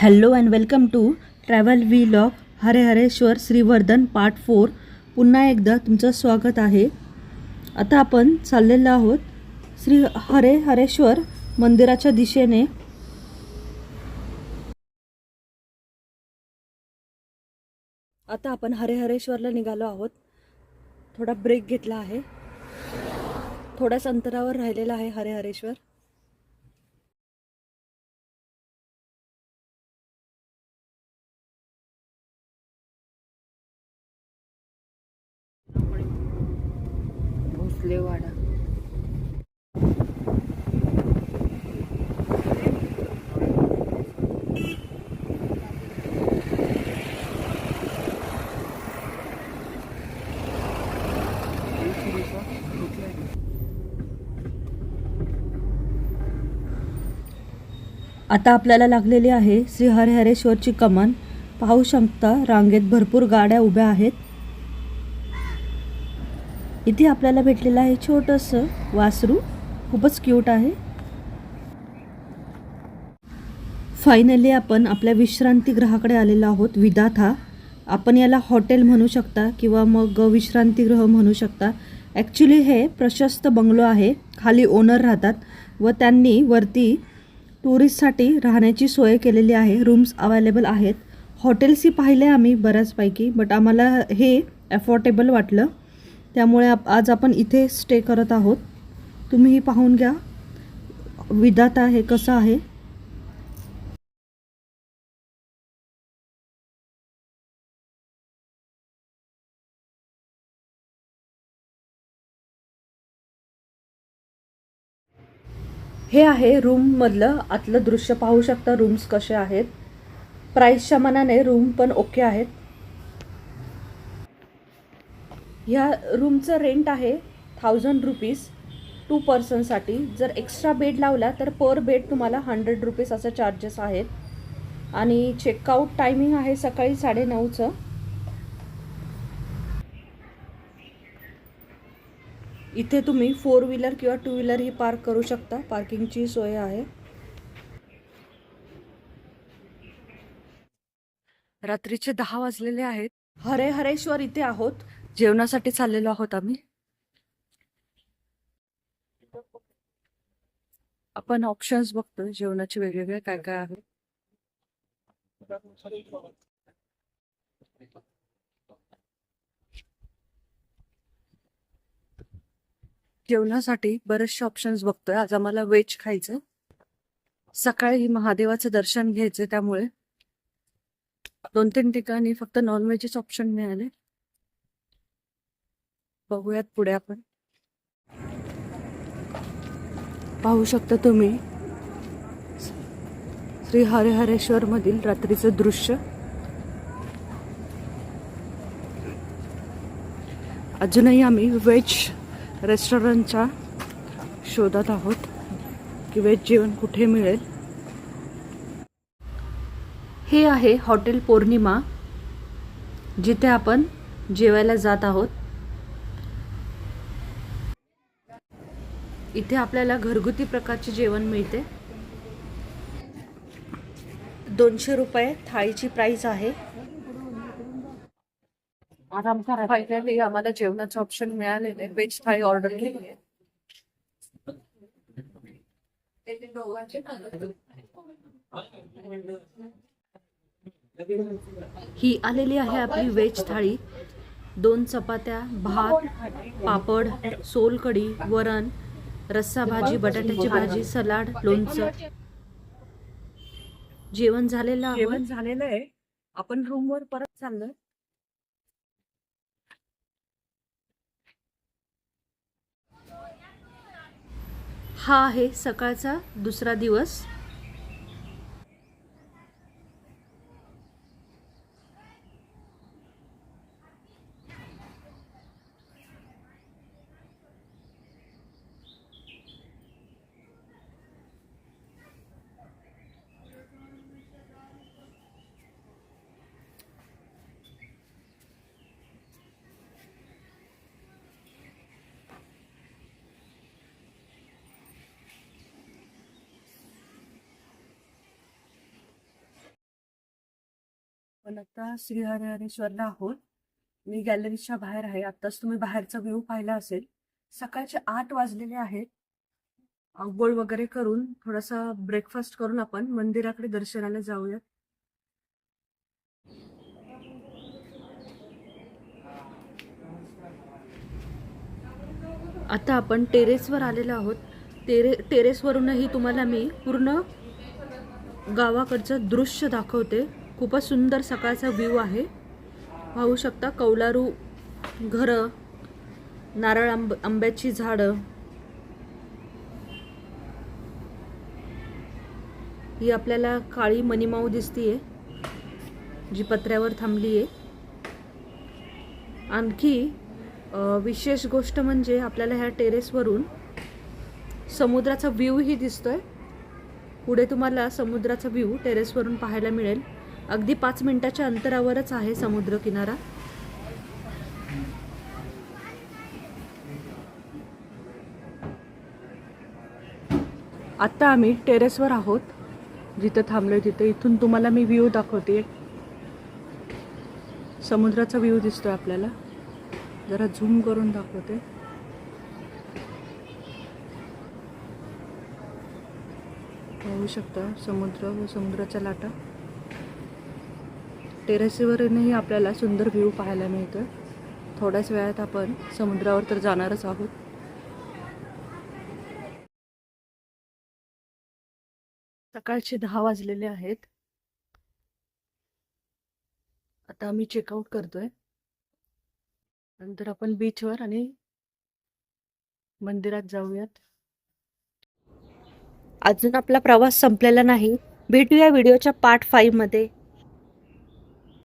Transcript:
Hello and welcome to travel vlog Harihareshwar Shrivardhan part four पुन्हा एकदा तुमचं स्वागत आहे. आता आपण चाललेलो आहोत श्री हरे हरेश्वर मंदिराच्या दिशेने. आता आपण हरे हरेश्वरला निघालो आहोत. थोडा ब्रेक घेतला आहे. थोड्याच अंतरावर राहिलेला आहे हरे भोसले वाडा आता आपल्याला लागलेली आहे श्री हरिहरेश्वरची कमान. पाहू शकता रांगेत भरपूर गाड्या उभ्या आहेत. इथे आपल्याला भेटलेलं आहे छोटंसं वासरू. खूपच क्यूट आहे. फायनली आपण आपल्या विश्रांतीगृहाकडे आलेलो आहोत विदाथा. आपण याला हॉटेल म्हणू शकता किंवा मग विश्रांतीगृह म्हणू शकता. ॲक्च्युली हे प्रशस्त बंगलो आहे खाली ओनर राहतात व त्यांनी वरती टुरिस्टसाठी राहण्याची सोय केलेली आहे रूम्स अवेलेबल आहेत. हॉटेल्सही पाहिले आम्ही बऱ्याचपैकी बट आम्हाला हे अफोर्डेबल वाटलं. त्यामुळे आप आज आपण इथे स्टे करत आहोत. तुम्हीही पाहून घ्या. विधाता हे कसं आहे? हे आहे रूममधलं आतलं दृश्य. पाहू शकता रूम्स कसे आहेत. प्राईसच्या मनाने रूम पण ओके आहेत. ह्या रूमचं रेंट आहे थाउजंड रुपीज टू पर्सनसाठी जर एक्स्ट्रा बेड लावला तर पर बेड तुम्हाला हंड्रेड रुपीज असं चार्जेस आहेत. आणि चेकआउट टायमिंग आहे सकाळी साडेनऊचं. इथे तुम्ही फोर व्हीलर किंवा टू व्हीलरही पार्क करू शकता. पार्किंगची सोय आहे. रात्रीचे दहा वाजलेले आहेत. हरे हरेश्वर इथे आहोत. जेवणासाठी चाललेलो आहोत आम्ही. आपण ऑप्शन्स बघतोय जेवणाचे वेगवेगळे काय काय आहे. जेवणासाठी बरेचसे ऑप्शन्स बघतोय. आज आम्हाला व्हेज खायचं सकाळी महादेवाचं दर्शन घ्यायचं त्यामुळे. दोन तीन ठिकाणी फक्त नॉनव्हेजच ऑप्शन मिळाले. बघूयात पुढे आपण. पाहू शकता तुम्ही श्री हरिहरेश्वर मधील रात्रीचं दृश्य. अजूनही आम्ही व्हेज रेस्टॉरंटच्या शोधात आहोत की व्हेज जेवण कुठे मिळेल. हे आहे हॉटेल पौर्णिमा जिथे आपण जेवायला जात आहोत. इथे आपल्याला घरगुती प्रकारचे जेवण मिळते. दोनशे रुपये थाळीची प्राइस आहे. फायनली आम्हाला जेवणाचं ऑप्शन मिळालेले. व्हेज थाळी ऑर्डर केली आहे. ही आलेली आहे आपली व्हेज थाळी. दोन चपात्या भात पापड सोलकढी वरण रस्सा भाजी बटाट्याची भाजी सलाड लोणचं. जेवण झालेलं आहे जेवण झालेलं आहे. आपण रूम वर परत चाललोय. हा आहे सकाळचा दुसरा दिवस. आपण आता श्रीहरिहरेश्वरला आहोत. मी गॅलरीच्या बाहेर आहे. आत्ताच तुम्ही बाहेरचा व्ह्यू पाहिला असेल. सकाळचे आठ वाजलेले आहेत. आंघोळ वगैरे करून थोडासा ब्रेकफास्ट करून आपण मंदिराकडे दर्शनाला जाऊयात. आता आपण टेरेसवर आलेलो आहोत. टेरे टेरेसवरूनही तुम्हाला मी पूर्ण गावाकडचं दृश्य दाखवते. खूपच सुंदर सकाळचा व्ह्यू आहे. पाहू शकता कौलारू घरं नारळ आंब आंब्याची झाडं. ही आपल्याला काळी मनीमाऊ दिसतीये जी पत्र्यावर थांबली आहे आणखी विशेष गोष्ट म्हणजे आपल्याला ह्या टेरेसवरून समुद्राचा व्ह्यूही दिसतोय. पुढे तुम्हाला समुद्राचा व्ह्यू टेरेसवरून पाहायला मिळेल. अगदी पाच मिनिटाच्या अंतरावरच आहे समुद्र किनारा आत्ता आम्ही टेरेसवर आहोत. जिथं थांबलोय तिथं. इथून तुम्हाला मी व्ह्यू दाखवते समुद्राचा व्ह्यू दिसतोय आपल्याला. जरा झूम करून दाखवते. पाहू शकता समुद्र व समुद्राच्या लाटा. टेरेसवरूनही आपल्याला सुंदर व्ह्यू पाहायला मिळतोय. थोड्याच वेळात आपण समुद्रावर तर जाणारच आहोत. सकाळचे दहा वाजलेले आहेत. आता आम्ही चेकआउट करतोय. नंतर आपण बीचवर आणि मंदिरात जाऊयात. अजून आपला प्रवास संपलेला नाही. भेटूया व्हिडिओच्या पार्ट फाईव्हमध्ये